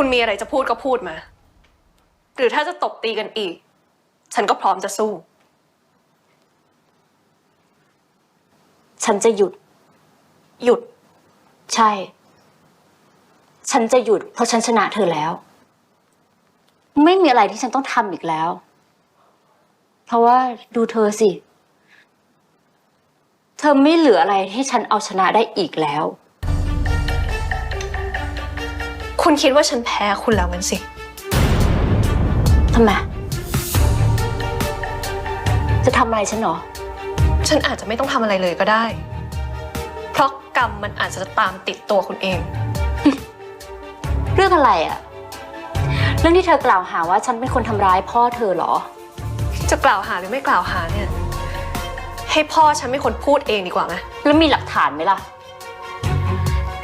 คุณมีอะไรจะพูดก็พูดมา หรือถ้าจะตบตีกันอีก ฉันก็พร้อมจะสู้ ฉันจะหยุด หยุด ใช่ ฉันจะหยุด เพราะฉันชนะเธอแล้ว ไม่มีอะไรที่ฉันต้องทำอีกแล้ว เพราะว่าดูเธอสิ เธอไม่เหลืออะไรให้ฉันเอาชนะได้อีกแล้ว คุณคิดว่าฉันแพ้คุณแล้วมันสิทำไม จะทำอะไรฉันเหรอ ฉันอาจจะไม่ต้องทำอะไรเลยก็ได้ เพราะกรรมมันอาจจะตามติดตัวคุณเอง เรื่องอะไรอะเรื่องที่เธอกล่าวหาว่าฉันเป็นคนทำร้ายพ่อเธอเหรอ จะกล่าวหาหรือไม่กล่าวหาเนี่ย ให้พ่อฉันเป็นคนพูดเองดีกว่าไหมแล้วมีหลักฐานไหมล่ะ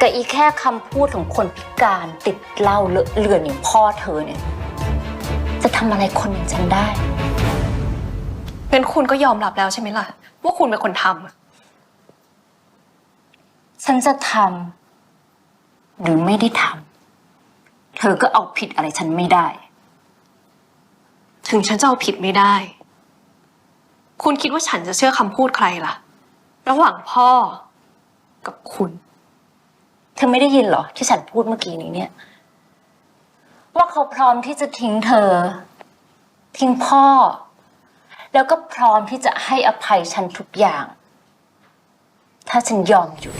กับอีแค่คำพูดของคนพิการติดเหล้าเลอะเลือนอย่างพ่อเธอเนี่ย จะทำอะไรคนอย่างฉันได้ งั้นคุณก็ยอมรับแล้วใช่ไหมล่ะ ว่าคุณเป็นคนทำอะฉันจะทำหรือไม่ได้ทำเธอก็เอาผิดอะไรฉันไม่ได้ ถึงฉันจะเอาผิดไม่ได้ คุณคิดว่าฉันจะเชื่อคำพูดใครล่ะ ระหว่างพ่อกับคุณ เธอไม่ได้ยินเหรอ ที่ฉันพูดเมื่อกี้นี้เนี่ย ว่าเขาพร้อมที่จะทิ้งเธอ ทิ้งพ่อ แล้วก็พร้อมที่จะให้อภัยฉันทุกอย่าง ถ้าฉันยอมอยู่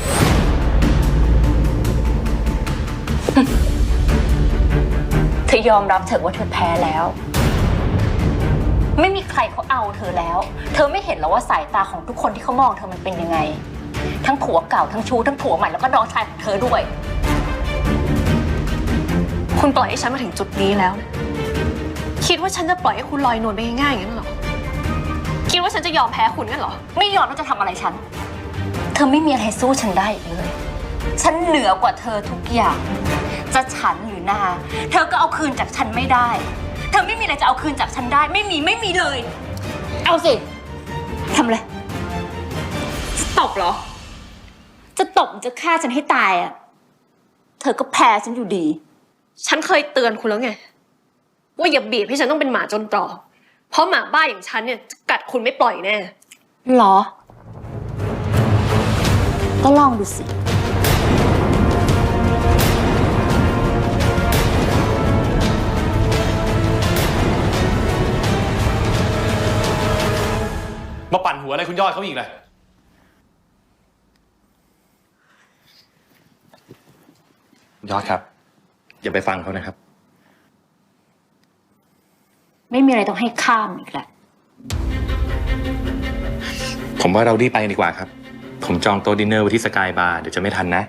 เธอยอมรับเถอะว่าเธอแพ้แล้ว ไม่มีใครเขาเอาเธอแล้ว เธอไม่เห็นหรอว่าสายตาของทุกคนที่เขามองเธอมันเป็นยังไง ทั้งผัวเก่าทั้งชู้ทั้งผัวใหม่แล้วก็น้องชายของเธอด้วย คุณปล่อยให้ฉันมาถึงจุดนี้แล้วนะคิดว่าฉันจะปล่อยให้คุณลอยนวลไปง่ายๆอย่างนั้นเหรอ คิดว่าฉันจะยอมแพ้คุณงั้นเหรอ ไม่ยอมแล้วจะทำอะไรฉัน เธอไม่มีอะไรสู้ฉันได้อีกเลย ฉันเหนือกว่าเธอทุกอย่าง จะฉันหรือนา เธอก็เอาคืนจากฉันไม่ได้ เธอไม่มีอะไรจะเอาคืนจากฉันได้ ไม่มีไม่มีเลย เอาสิทำเลยจะตบเหรอ จะตบหรือจะฆ่าฉันให้ตายอะ เธอก็แพ้ฉันอยู่ดี ฉันเคยเตือนคุณแล้วไง ว่าอย่าบีบให้ฉันต้องเป็นหมาจนตรอกเพราะหมาบ้าอย่างฉันเนี่ยจะกัดคุณไม่ปล่อยแน่เหรอ ก็ลองดูสิ มาปั่นหัวอะไรคุณยอดเขาอีกเลย ยอดครับ อย่าไปฟังเขานะครับ ไม่มีอะไรต้องให้ข้ามอีกแหละผมว่าเรารีบไปกันดีกว่าครับ ผมจองโต๊ะดินเนอร์ไว้ที่สกายบาร์เดี๋ยวจะไม่ทันนะ